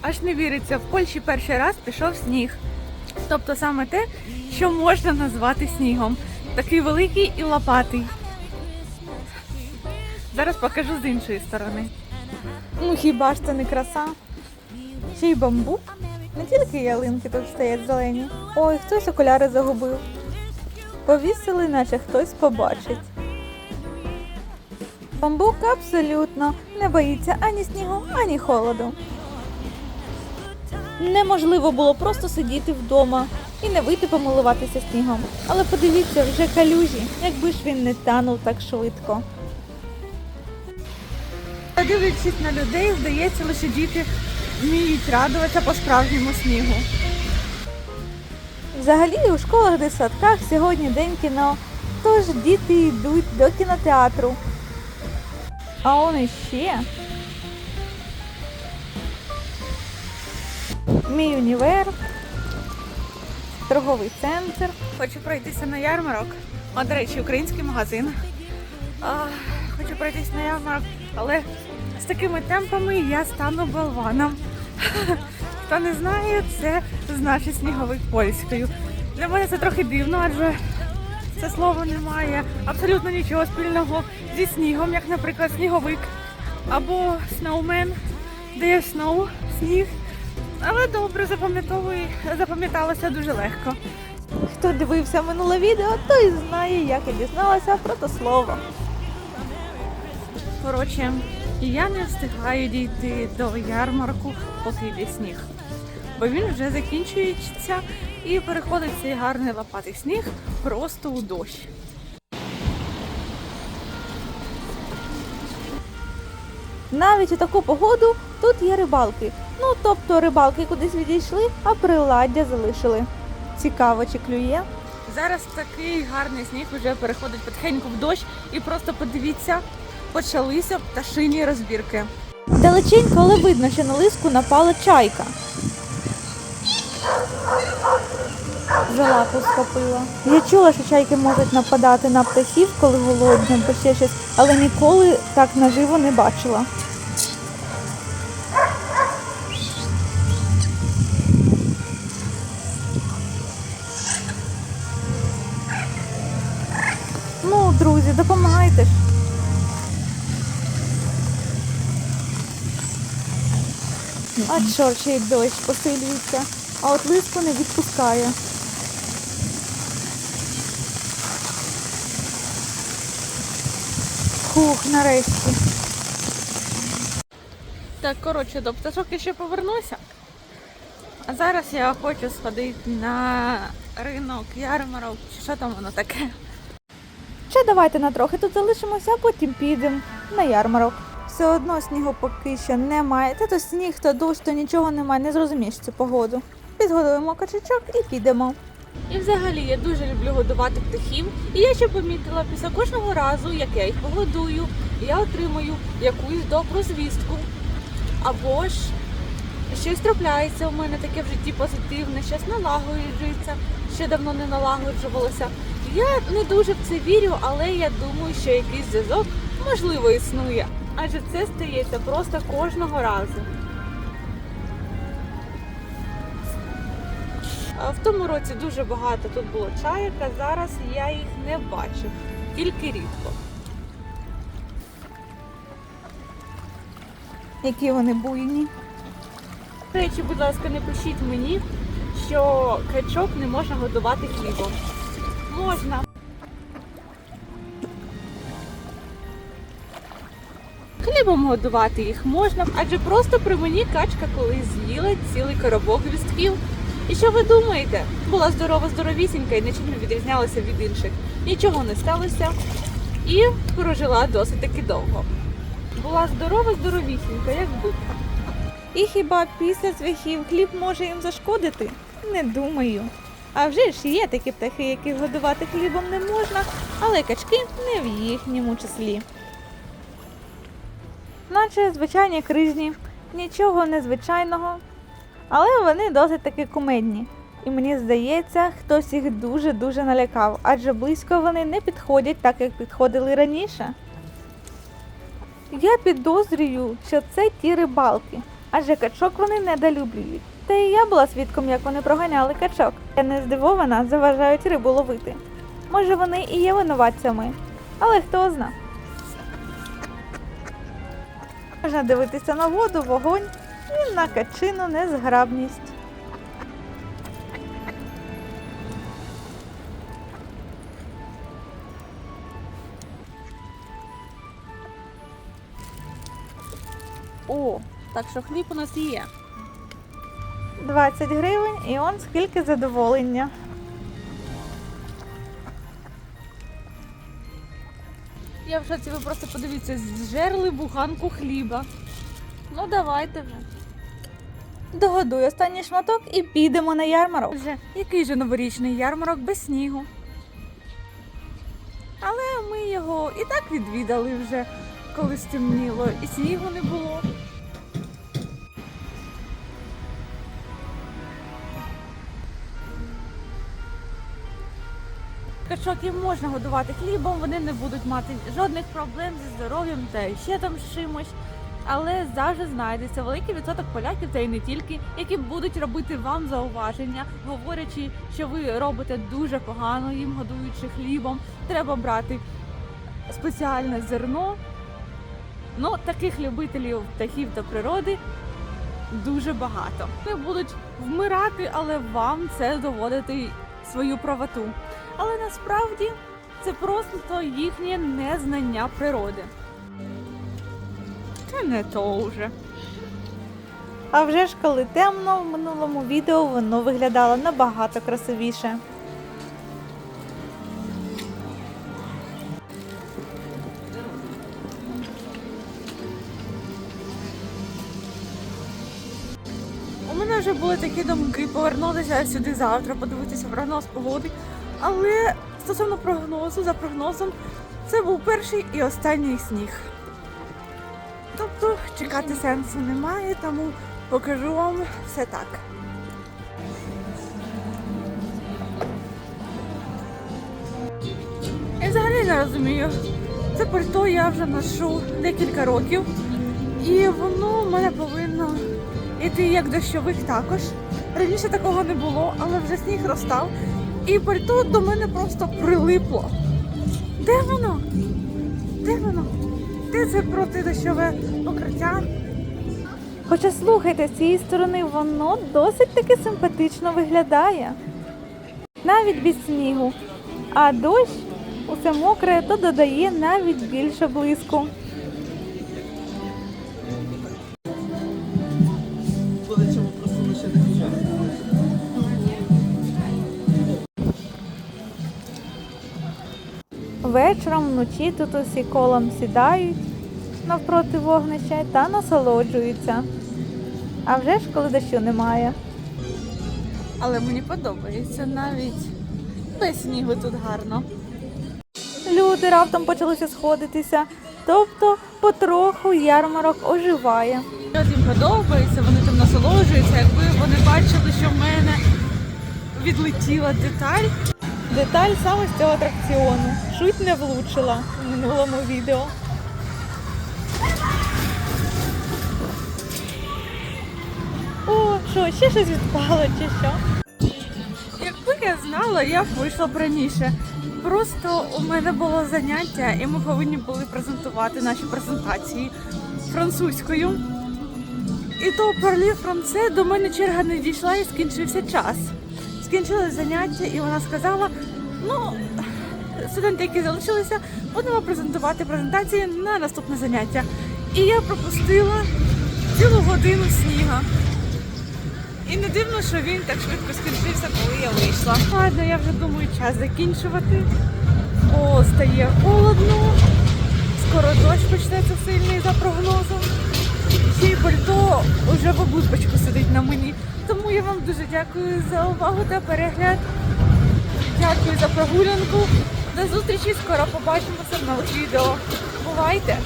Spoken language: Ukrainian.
Аж не віриться, в Польщі перший раз пішов сніг. Тобто саме те, що можна назвати снігом. Такий великий і лопатий. Зараз покажу з іншої сторони. Ну хіба ж це не краса? Ще й бамбук. Не тільки ялинки тут стоять зелені. Ой, хтось окуляри загубив. Повісили, наче хтось побачить. Бамбук абсолютно не боїться ані снігу, ані холоду. Неможливо було просто сидіти вдома і не вийти помилуватися снігом. Але подивіться, вже калюжі, якби ж він не танув так швидко. Дивлячись на людей, здається, лише діти вміють радуватися по справжньому снігу. Взагалі у школах та садках сьогодні день кіно, тож діти йдуть до кінотеатру. А он іще. Мій універ, торговий центр. Хочу пройтися на ярмарок. О, до речі, український магазин. А, хочу пройтися на ярмарок, але з такими темпами я стану болваном. Хто не знає, це значить сніговик польською. Для мене це трохи дивно, адже це слово не має абсолютно нічого спільного зі снігом, як, наприклад, сніговик або сноумен, де є сноу, сніг. Але добре запам'яталося дуже легко. Хто дивився минуле відео, той знає, як я дізналася про те слово. Коротше, я не встигаю дійти до ярмарку, поки йде сніг. Бо він вже закінчується і переходить цей гарний лопатий сніг просто у дощ. Навіть у таку погоду тут є рибалки. Ну, тобто рибалки кудись відійшли, а приладдя залишили. Цікаво, чи клює. Зараз такий гарний сніг вже переходить потихеньку в дощ, і просто подивіться, почалися пташині розбірки. Далеченько, але видно, що на лиску напала чайка. За лапу схопила. Я чула, що чайки можуть нападати на птахів, коли голодні або ще щось, але ніколи так наживо не бачила. Друзі, допомагайте ж. А чорт, ще й дощ посилюється, а от лиску не відпускає. Хух, нарешті. Так, коротше, до пташок я ще повернуся. А зараз я хочу сходити на ринок, ярмарок, чи що там воно таке. Ще давайте на трохи тут залишимося, а потім підемо на ярмарок. Все одно снігу поки що немає. Та то сніг, то дощ, то нічого немає, не зрозумієш цю погоду. Підгодуємо качачок і підемо. І взагалі я дуже люблю годувати птахів. І я ще помітила, після кожного разу, як я їх погодую, я отримую якусь добру звістку. Або ж щось трапляється у мене таке в житті позитивне, щось налагоджується, ще давно не налагоджувалося. Я не дуже в це вірю, але я думаю, що якийсь зв'язок можливо існує. Адже це стається просто кожного разу. В тому році дуже багато тут було чайок, а зараз я їх не бачу, тільки рідко. Які вони буйні. До речі, будь ласка, не пишіть мені, що качок не можна годувати хлібом. Можна. Хлібом годувати їх можна, адже просто при мені качка колись з'їла цілий коробок гвістків. І що ви думаєте? Була здорова, здоровісінька і нічим не відрізнялася від інших. Нічого не сталося і прожила досить таки довго. Була здорова, здоровісінька, як будь. І хіба після цвяхів хліб може їм зашкодити? Не думаю. А вже ж є такі птахи, яких годувати хлібом не можна, але качки не в їхньому числі. Наче звичайні крижні, нічого незвичайного, але вони досить таки кумедні. І мені здається, хтось їх дуже-дуже налякав, адже близько вони не підходять так, як підходили раніше. Я підозрюю, що це ті рибалки. адже качок вони недолюблюють. Та і я була свідком, як вони проганяли качок. Я не здивована, заважають рибу ловити. Може, вони і є винуватцями, але хто зна. Можна дивитися на воду, вогонь і на качину незграбність. О, так що хліб у нас є. 20 гривень і он скільки задоволення. Я в шоці, ви просто подивіться, зжерли буханку хліба. Ну давайте вже. Догодуй останній шматок і підемо на ярмарок. Вже який же новорічний ярмарок без снігу. Але ми його і так відвідали вже, коли стемніло, і снігу не було. Качок їм можна годувати хлібом, вони не будуть мати жодних проблем зі здоров'ям та ще там з чимось. Але завжди знайдеться великий відсоток поляків, та й не тільки, які будуть робити вам зауваження, говорячи, що ви робите дуже погано, їм годуючи хлібом. Треба брати спеціальне зерно. Ну, таких любителів птахів та природи дуже багато. Вони будуть вмирати, але вам це доводити свою правоту. Але насправді це просто їхнє незнання природи. Це не то вже. А вже ж коли темно, в минулому відео воно виглядало набагато красивіше. У мене вже були такі думки повернутися сюди завтра, подивитися прогноз погоди. Але стосовно прогнозу, за прогнозом, це був перший і останній сніг. Тобто чекати сенсу немає, тому покажу вам все так. Я взагалі не розумію. Це пальто я вже ношу декілька років. І воно в мене повинно йти як дощовик також. Раніше такого не було, але вже сніг розстав. І пальто до мене просто прилипло. Де воно? Де воно? Де це протидощове покриття? Хоча слухайте, з цієї сторони воно досить таки симпатично виглядає. Навіть без снігу. А дощ усе мокре, то додає навіть більше блиску. Вечором вночі тут усі колом сідають навпроти вогнища та насолоджуються. А вже ж коли дощу немає. Але мені подобається навіть без снігу тут гарно. Люди раптом почалися сходитися, тобто потроху ярмарок оживає. Їм подобається, вони там насолоджуються. Якби вони бачили, що в мене відлетіла деталь, Деталь саме з цього атракціону. Шуть не влучила в минулому відео. О, що, ще щось відпало чи що? Якби я знала, я б вийшла б раніше. Просто у мене було заняття, і ми повинні були презентувати наші презентації французькою. І то парлі франце до мене черга не дійшла і скінчився час. Скінчилось заняття, і вона сказала: ну, студенти, які залишилися, будемо презентувати презентації на наступне заняття. І я пропустила цілу годину сніга. І не дивно, що він так швидко скінчився, коли я вийшла. Ладно, я вже думаю, час закінчувати. Бо стає холодно. Скоро дощ почнеться сильний за прогнозом. Ще й пальто вже в обузбочку сидить на мені. Тому я вам дуже дякую за увагу та перегляд. Дякую за прогулянку. До зустрічі, скоро побачимося в нових відео. Бувайте!